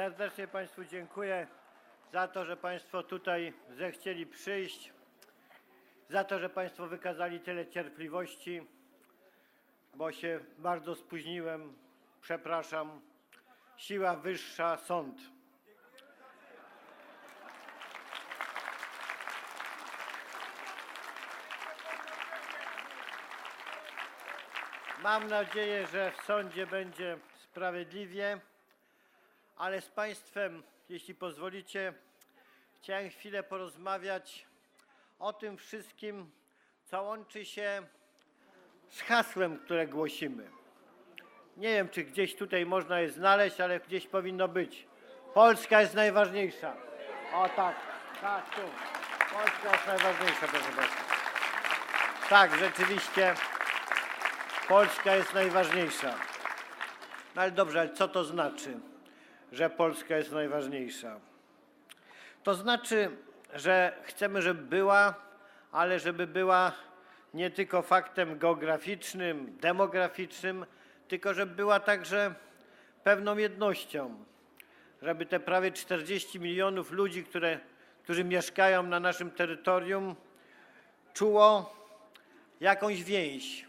Serdecznie Państwu dziękuję za to, że Państwo tutaj zechcieli przyjść, za to, że Państwo wykazali tyle cierpliwości, bo się bardzo spóźniłem. Przepraszam. Siła wyższa, sąd. Mam nadzieję, że w sądzie będzie sprawiedliwie, ale z Państwem, jeśli pozwolicie, chciałem chwilę porozmawiać o tym wszystkim, co łączy się z hasłem, które głosimy. Nie wiem, czy gdzieś tutaj można je znaleźć, ale gdzieś powinno być. Polska jest najważniejsza. O tak, tak, tu. Polska jest najważniejsza, proszę Państwa. Tak, rzeczywiście. Polska jest najważniejsza. No ale dobrze, ale co to znaczy, że Polska jest najważniejsza? To znaczy, że chcemy, żeby była, ale żeby była nie tylko faktem geograficznym, demograficznym, tylko żeby była także pewną jednością. Żeby te prawie 40 milionów ludzi, które, którzy mieszkają na naszym terytorium, czuło jakąś więź,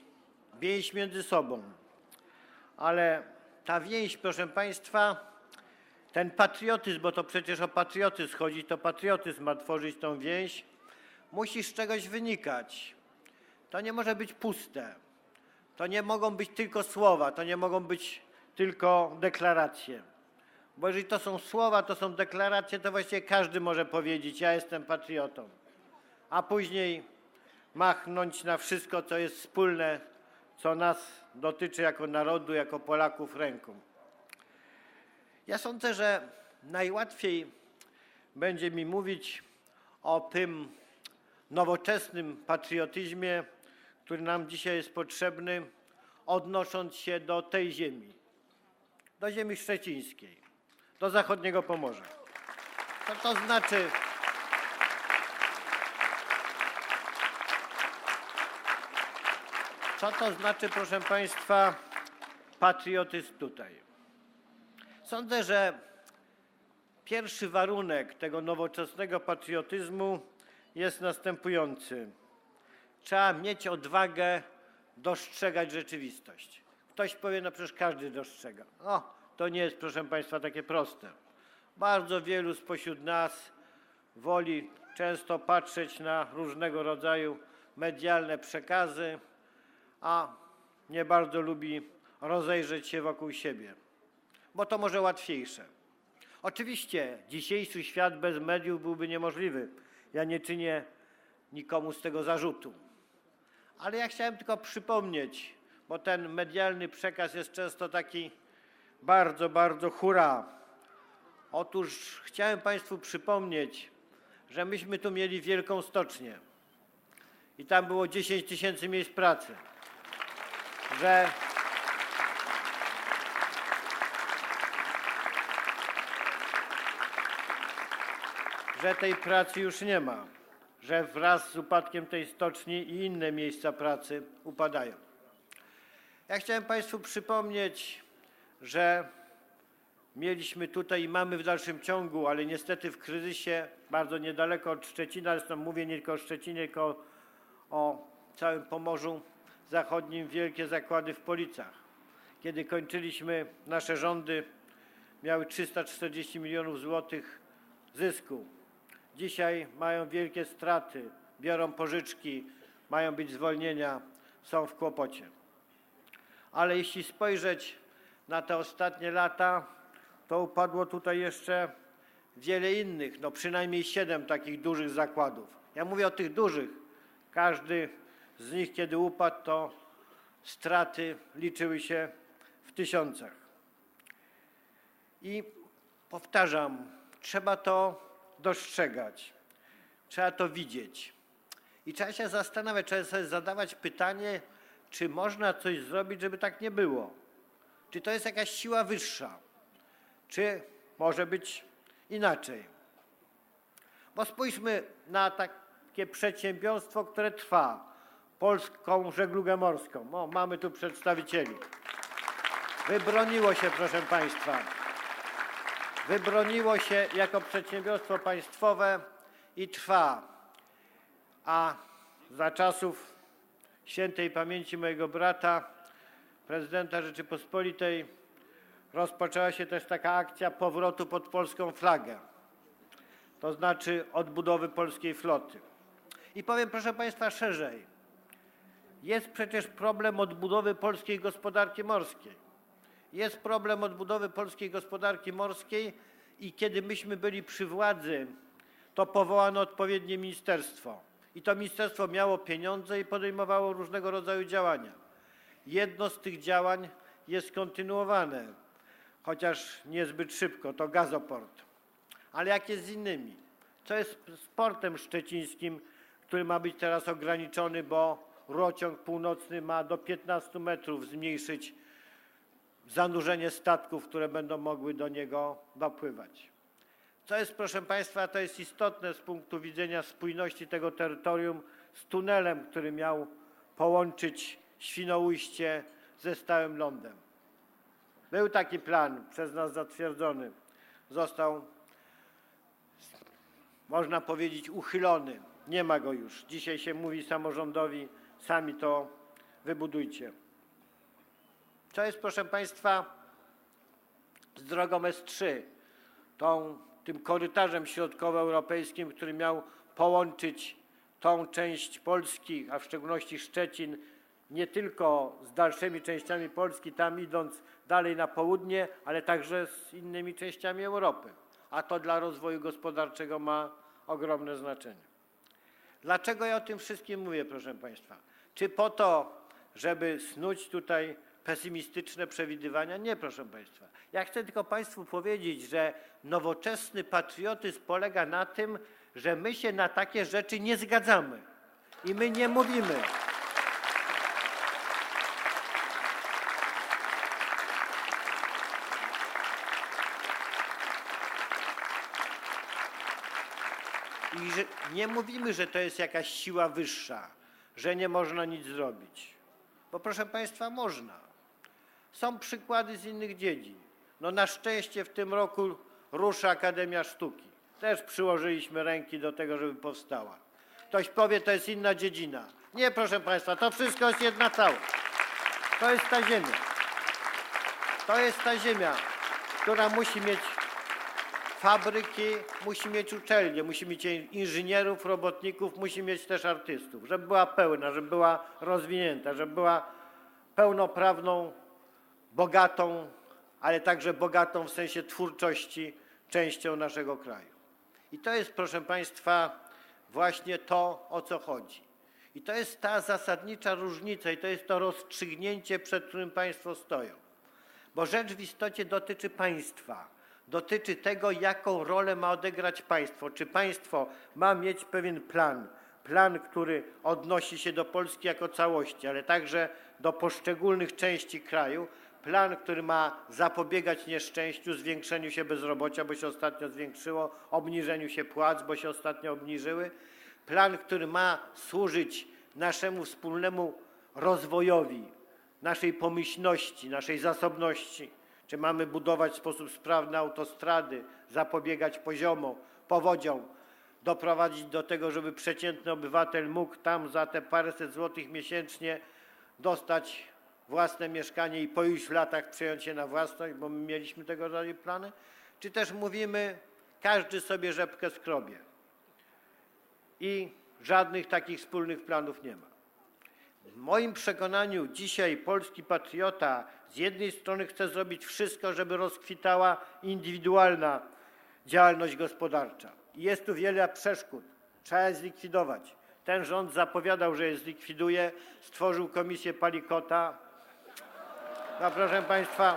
więź między sobą. Ale ta więź, proszę Państwa, ten patriotyzm, bo to przecież o patriotyzm chodzi, to patriotyzm ma tworzyć tą więź, musi z czegoś wynikać. To nie może być puste. To nie mogą być tylko słowa, to nie mogą być tylko deklaracje. Bo jeżeli to są słowa, to są deklaracje, to właściwie każdy może powiedzieć: Ja jestem patriotą. A później machnąć na wszystko, co jest wspólne, co nas dotyczy jako narodu, jako Polaków ręką. Ja sądzę, że najłatwiej będzie mi mówić o tym nowoczesnym patriotyzmie, który nam dzisiaj jest potrzebny, odnosząc się do tej ziemi, do ziemi szczecińskiej, do zachodniego Pomorza. Co to znaczy? Co to znaczy, proszę Państwa, patriotyzm tutaj? Sądzę, że pierwszy warunek tego nowoczesnego patriotyzmu jest następujący. Trzeba mieć odwagę dostrzegać rzeczywistość. Ktoś powie, no przecież każdy dostrzega. O, to nie jest, proszę Państwa, takie proste. Bardzo wielu spośród nas woli często patrzeć na różnego rodzaju medialne przekazy, a nie bardzo lubi rozejrzeć się wokół siebie, bo to może łatwiejsze. Oczywiście dzisiejszy świat bez mediów byłby niemożliwy. Ja nie czynię nikomu z tego zarzutu. Ale ja chciałem tylko przypomnieć, bo ten medialny przekaz jest często taki bardzo, bardzo hura. Otóż chciałem Państwu przypomnieć, że myśmy tu mieli wielką stocznię i tam było 10 tysięcy miejsc pracy. Że że tej pracy już nie ma, że wraz z upadkiem tej stoczni i inne miejsca pracy upadają. Ja chciałem Państwu przypomnieć, że mieliśmy tutaj i mamy w dalszym ciągu, ale niestety w kryzysie bardzo niedaleko od Szczecina, zresztą mówię nie tylko o Szczecinie, tylko o całym Pomorzu Zachodnim, wielkie zakłady w Policach. Kiedy kończyliśmy nasze rządy, miały 340 milionów złotych zysku. Dzisiaj mają wielkie straty, biorą pożyczki, mają być zwolnienia, są w kłopocie. Ale jeśli spojrzeć na te ostatnie lata, to upadło tutaj jeszcze wiele innych, no przynajmniej siedem takich dużych zakładów. Ja mówię o tych dużych. Każdy z nich, kiedy upadł, to straty liczyły się w tysiącach. I powtarzam, trzeba to dostrzegać, trzeba to widzieć. I trzeba się zastanawiać, trzeba sobie zadawać pytanie, czy można coś zrobić, żeby tak nie było. Czy to jest jakaś siła wyższa, czy może być inaczej. Bo spójrzmy na takie przedsiębiorstwo, które trwa, polską żeglugę morską. O, mamy tu przedstawicieli. Wybroniło się, proszę Państwa. Wybroniło się jako przedsiębiorstwo państwowe i trwa. A za czasów świętej pamięci mojego brata, prezydenta Rzeczypospolitej, rozpoczęła się też taka akcja powrotu pod polską flagę, to znaczy odbudowy polskiej floty. I powiem, proszę Państwa, szerzej. Jest przecież problem odbudowy polskiej gospodarki morskiej. Jest problem odbudowy polskiej gospodarki morskiej i kiedy myśmy byli przy władzy, to powołano odpowiednie ministerstwo. I to ministerstwo miało pieniądze i podejmowało różnego rodzaju działania. Jedno z tych działań jest kontynuowane, chociaż niezbyt szybko, to gazoport. Ale jak jest z innymi? Co jest z portem szczecińskim, który ma być teraz ograniczony, bo rurociąg północny ma do 15 metrów zmniejszyć zanurzenie statków, które będą mogły do niego dopływać. Co jest, proszę Państwa, to jest istotne z punktu widzenia spójności tego terytorium z tunelem, który miał połączyć Świnoujście ze stałym lądem. Był taki plan przez nas zatwierdzony. Został, można powiedzieć, uchylony. Nie ma go już. Dzisiaj się mówi samorządowi, sami to wybudujcie. Co jest, proszę Państwa, z drogą S3, tą, tym korytarzem środkowoeuropejskim, który miał połączyć tą część Polski, a w szczególności Szczecin, nie tylko z dalszymi częściami Polski, tam idąc dalej na południe, ale także z innymi częściami Europy. A to dla rozwoju gospodarczego ma ogromne znaczenie. Dlaczego ja o tym wszystkim mówię, proszę Państwa? Czy po to, żeby snuć tutaj pesymistyczne przewidywania? Nie, proszę Państwa. Ja chcę tylko Państwu powiedzieć, że nowoczesny patriotyzm polega na tym, że my się na takie rzeczy nie zgadzamy i my nie mówimy. I że nie mówimy, że to jest jakaś siła wyższa, że nie można nic zrobić. Bo proszę Państwa, można. Są przykłady z innych dziedzin. No na szczęście w tym roku rusza Akademia Sztuki. Też przyłożyliśmy ręki do tego, żeby powstała. Ktoś powie, to jest inna dziedzina. Nie, proszę Państwa, to wszystko jest jedna całość. To jest ta ziemia. To jest ta ziemia, która musi mieć fabryki, musi mieć uczelnie, musi mieć inżynierów, robotników, musi mieć też artystów, żeby była pełna, żeby była rozwinięta, żeby była pełnoprawną, bogatą, ale także bogatą w sensie twórczości częścią naszego kraju. I to jest, proszę Państwa, właśnie to, o co chodzi. I to jest ta zasadnicza różnica i to jest to rozstrzygnięcie, przed którym Państwo stoją. Bo rzecz w istocie dotyczy państwa dotyczy tego, jaką rolę ma odegrać państwo. Czy państwo ma mieć pewien plan, plan, który odnosi się do Polski jako całości, ale także do poszczególnych części kraju, plan, który ma zapobiegać nieszczęściu, zwiększeniu się bezrobocia, bo się ostatnio zwiększyło, obniżeniu się płac, bo się ostatnio obniżyły, plan, który ma służyć naszemu wspólnemu rozwojowi, naszej pomyślności, naszej zasobności. Czy mamy budować w sposób sprawny autostrady, zapobiegać poziomo, powodziom, doprowadzić do tego, żeby przeciętny obywatel mógł tam za te paręset złotych miesięcznie dostać własne mieszkanie i po iluś latach przejąć je na własność, bo my mieliśmy tego rodzaju plany? Czy też mówimy, każdy sobie rzepkę skrobie i żadnych takich wspólnych planów nie ma? W moim przekonaniu dzisiaj polski patriota z jednej strony chce zrobić wszystko, żeby rozkwitała indywidualna działalność gospodarcza. Jest tu wiele przeszkód. Trzeba je zlikwidować. Ten rząd zapowiadał, że je zlikwiduje, stworzył komisję Palikota. No proszę Państwa,